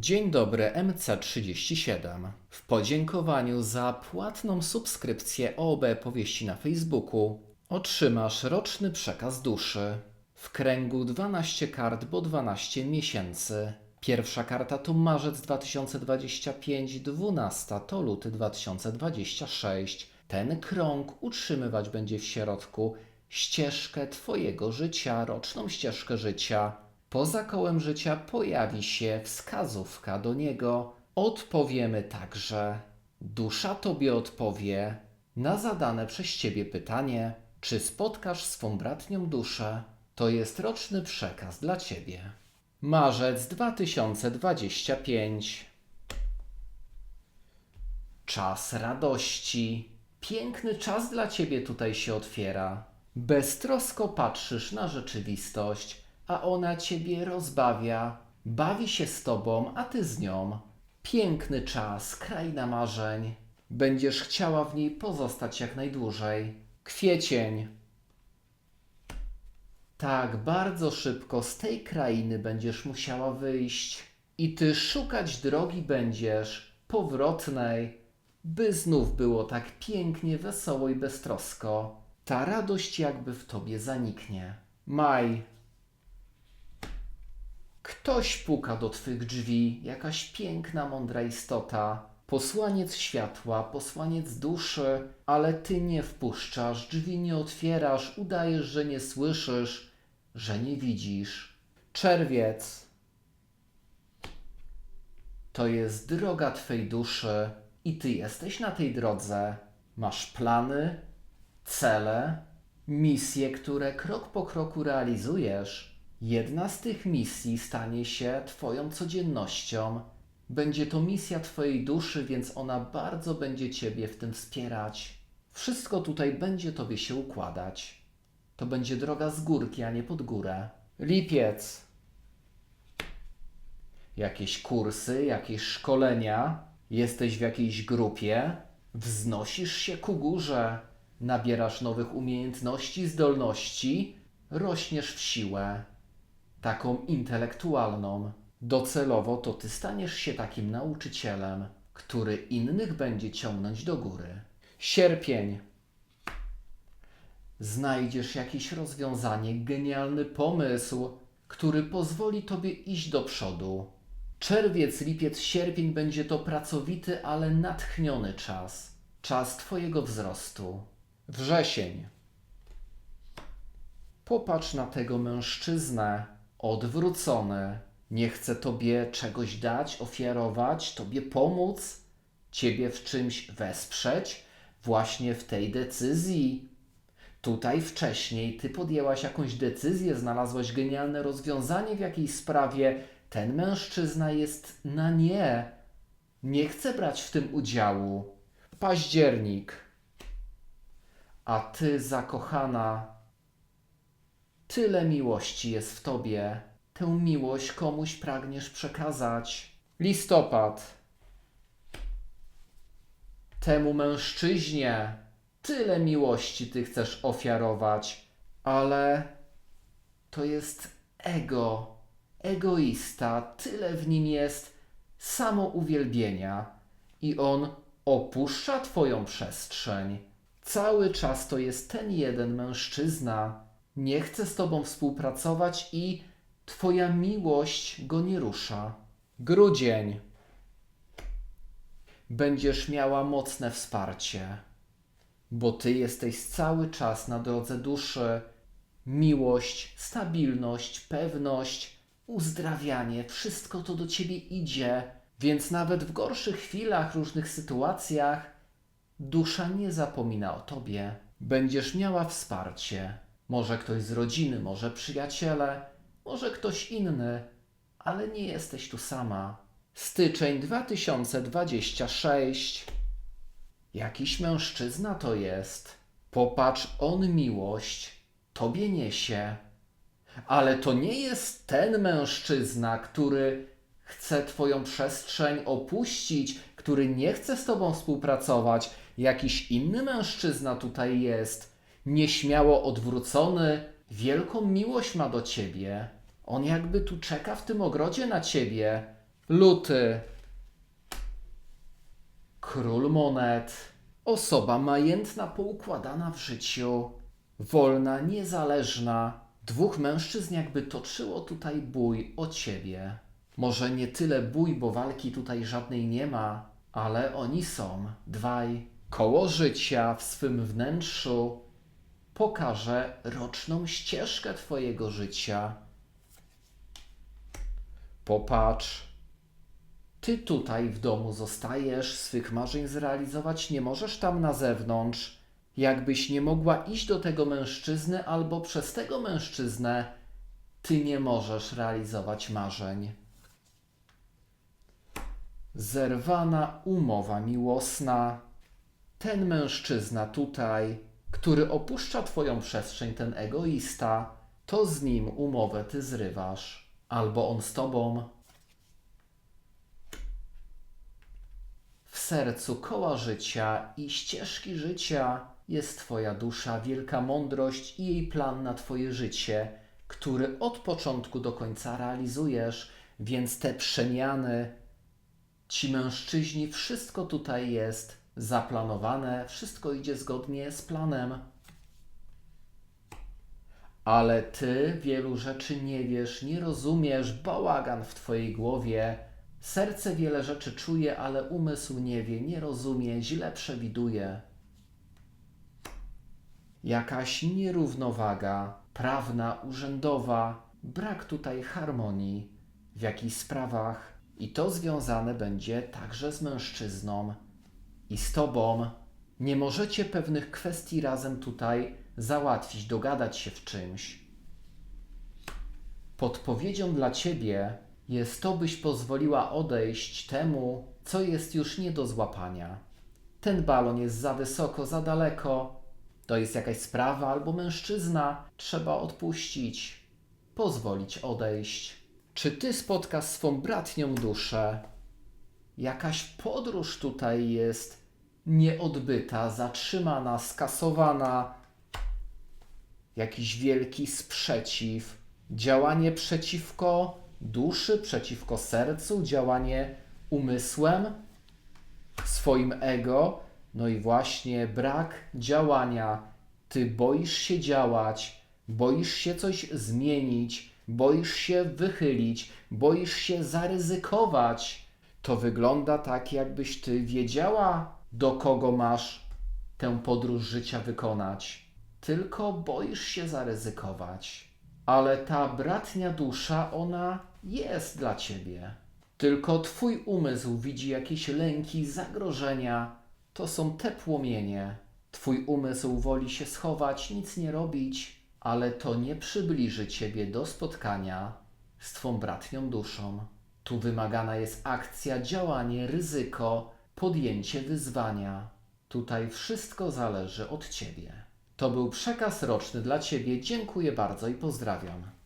Dzień dobry MC37. W podziękowaniu za płatną subskrypcję OB Powieści na Facebooku otrzymasz roczny przekaz duszy. W kręgu 12 kart, bo 12 miesięcy. Pierwsza karta to marzec 2025, dwunasta to luty 2026. Ten krąg utrzymywać będzie w środku ścieżkę Twojego życia, roczną ścieżkę życia. Poza kołem życia pojawi się wskazówka do niego. Odpowiemy także. Dusza Tobie odpowie na zadane przez Ciebie pytanie, czy spotkasz swą bratnią duszę. To jest roczny przekaz dla Ciebie. Marzec 2025. Czas radości. Piękny czas dla ciebie tutaj się otwiera. Beztrosko patrzysz na rzeczywistość, a ona ciebie rozbawia. Bawi się z tobą, a ty z nią. Piękny czas, kraina marzeń. Będziesz chciała w niej pozostać jak najdłużej. Kwiecień. Tak, bardzo szybko z tej krainy będziesz musiała wyjść. I ty szukać drogi będziesz, powrotnej, by znów było tak pięknie, wesoło i beztrosko. Ta radość jakby w tobie zaniknie. Maj. Ktoś puka do twych drzwi, jakaś piękna, mądra istota. Posłaniec światła, posłaniec duszy, ale ty nie wpuszczasz, drzwi nie otwierasz, udajesz, że nie słyszysz, że nie widzisz. Czerwiec. To jest droga Twej duszy i Ty jesteś na tej drodze. Masz plany, cele, misje, które krok po kroku realizujesz. Jedna z tych misji stanie się Twoją codziennością. Będzie to misja Twojej duszy, więc ona bardzo będzie Ciebie w tym wspierać. Wszystko tutaj będzie Tobie się układać. To będzie droga z górki, a nie pod górę. Lipiec jakieś kursy, jakieś szkolenia, jesteś w jakiejś grupie, wznosisz się ku górze, nabierasz nowych umiejętności, zdolności, rośniesz w siłę, taką intelektualną. Docelowo to ty staniesz się takim nauczycielem, który innych będzie ciągnąć do góry. Sierpień. Znajdziesz jakieś rozwiązanie, genialny pomysł, który pozwoli tobie iść do przodu. Czerwiec, lipiec, sierpień będzie to pracowity, ale natchniony czas. Czas Twojego wzrostu. Wrzesień. Popatrz na tego mężczyznę, odwrócony. Nie chce Tobie czegoś dać, ofiarować, Tobie pomóc, Ciebie w czymś wesprzeć, właśnie w tej decyzji. Tutaj wcześniej Ty podjęłaś jakąś decyzję, znalazłaś genialne rozwiązanie w jakiejś sprawie. Ten mężczyzna jest na nie. Nie chce brać w tym udziału. Październik. A Ty, zakochana, tyle miłości jest w Tobie. Tę miłość komuś pragniesz przekazać. Listopad. Temu mężczyźnie tyle miłości Ty chcesz ofiarować, ale to jest ego, egoista, tyle w nim jest samouwielbienia i on opuszcza Twoją przestrzeń. Cały czas to jest ten jeden mężczyzna. Nie chce z Tobą współpracować i Twoja miłość go nie rusza. Grudzień. Będziesz miała mocne wsparcie bo Ty jesteś cały czas na drodze duszy. Miłość, stabilność, pewność, uzdrawianie, wszystko to do Ciebie idzie, więc nawet w gorszych chwilach, różnych sytuacjach, dusza nie zapomina o Tobie. Będziesz miała wsparcie. Może ktoś z rodziny, może przyjaciele, może ktoś inny, ale nie jesteś tu sama. Styczeń 2026 Jakiś mężczyzna to jest. Popatrz, on miłość tobie niesie. Ale to nie jest ten mężczyzna, który chce twoją przestrzeń opuścić, który nie chce z tobą współpracować. Jakiś inny mężczyzna tutaj jest. Nieśmiało odwrócony, wielką miłość ma do ciebie. On jakby tu czeka w tym ogrodzie na ciebie. Luty. Król monet. Osoba majętna, poukładana w życiu. Wolna, niezależna. Dwóch mężczyzn jakby toczyło tutaj bój o ciebie. Może nie tyle bój, bo walki tutaj żadnej nie ma, ale oni są. Dwaj. Koło życia w swym wnętrzu pokaże roczną ścieżkę Twojego życia. Popatrz. Ty tutaj w domu zostajesz, swych marzeń zrealizować nie możesz tam na zewnątrz. Jakbyś nie mogła iść do tego mężczyzny albo przez tego mężczyznę, ty nie możesz realizować marzeń. Zerwana umowa miłosna. Ten mężczyzna tutaj, który opuszcza Twoją przestrzeń, ten egoista, to z nim umowę Ty zrywasz, albo on z Tobą. W sercu koła życia i ścieżki życia jest Twoja dusza, wielka mądrość i jej plan na Twoje życie, który od początku do końca realizujesz, więc te przemiany, ci mężczyźni, wszystko tutaj jest zaplanowane, wszystko idzie zgodnie z planem. Ale ty wielu rzeczy nie wiesz, nie rozumiesz, bałagan w twojej głowie. Serce wiele rzeczy czuje, ale umysł nie wie, nie rozumie, źle przewiduje. Jakaś nierównowaga prawna, urzędowa, brak tutaj harmonii w jakichś sprawach, i to związane będzie także z mężczyzną i z tobą. Nie możecie pewnych kwestii razem tutaj załatwić, dogadać się w czymś. Podpowiedzią dla ciebie jest to, byś pozwoliła odejść temu, co jest już nie do złapania. Ten balon jest za wysoko, za daleko. To jest jakaś sprawa albo mężczyzna. Trzeba odpuścić, pozwolić odejść. Czy ty spotkasz swą bratnią duszę? Jakaś podróż tutaj jest nieodbyta, zatrzymana, skasowana. Jakiś wielki sprzeciw, działanie przeciwko duszy, przeciwko sercu, działanie umysłem, swoim ego. No i właśnie brak działania. Ty boisz się działać, boisz się coś zmienić, boisz się wychylić, boisz się zaryzykować. To wygląda tak, jakbyś ty wiedziała, do kogo masz tę podróż życia wykonać. Tylko boisz się zaryzykować. Ale ta bratnia dusza, ona jest dla ciebie. Tylko twój umysł widzi jakieś lęki, zagrożenia. To są te płomienie. Twój umysł woli się schować, nic nie robić, ale to nie przybliży ciebie do spotkania z twą bratnią duszą. Tu wymagana jest akcja, działanie, ryzyko, podjęcie wyzwania. Tutaj wszystko zależy od ciebie. To był przekaz roczny dla ciebie. Dziękuję bardzo i pozdrawiam.